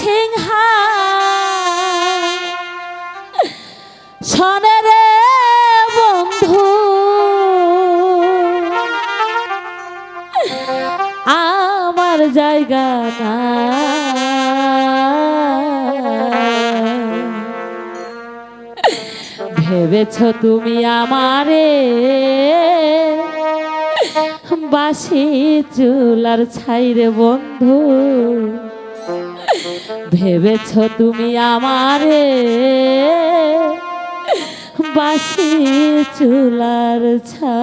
সিংহা সনের বন্ধু। আমার জায়গা ভেবেছ তুমি আমারে বাসি চুলার ছাইরে বন্ধু? ভেবেছ তুমি আমারে? বাসি চুলার ছা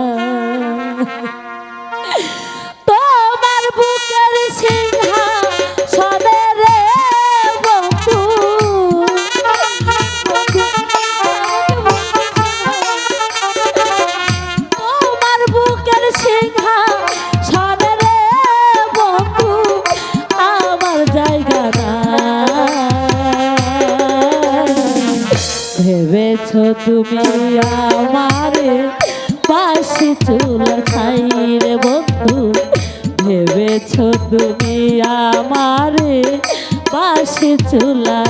আছো তুমি আমারে পাশে চুলার খাই রে বন্ধু। ভেবেছো তুমি আমারে পাশে চুলা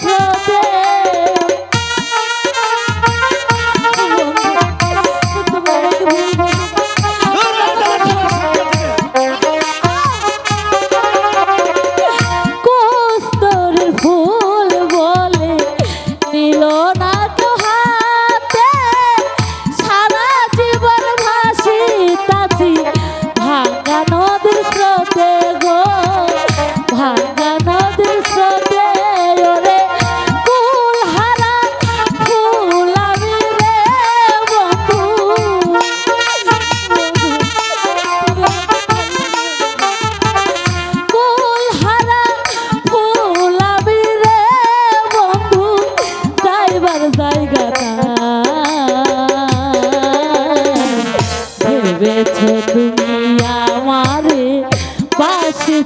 Brooklyn.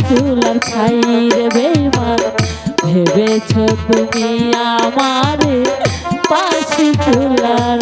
চুলার খাই রে ভেবেছ তুমি আমার পাশে চুলার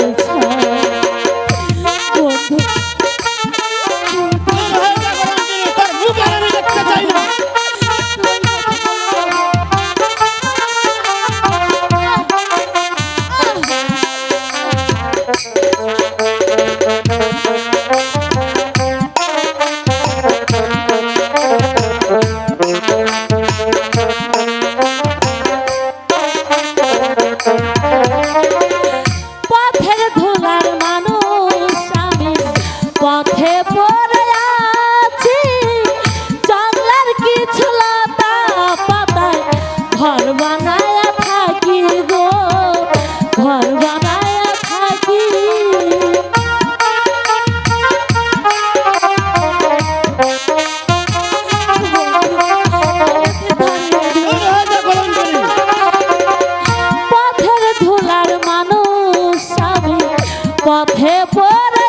পথে পড়ে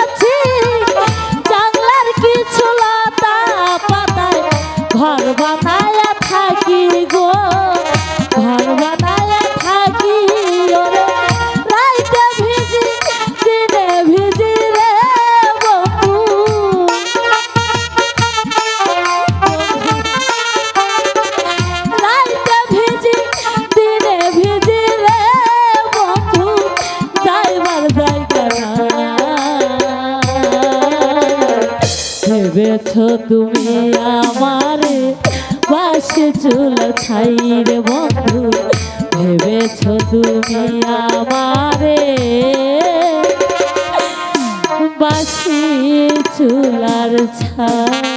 আছি। জানলার কিছু লতা পাতায় ঘর বানায় দেখো তুমি আমার পাশে চুল খাই রে বন্ধু। ভেবেছ তুমি আমার বাসি চুলার ছাই।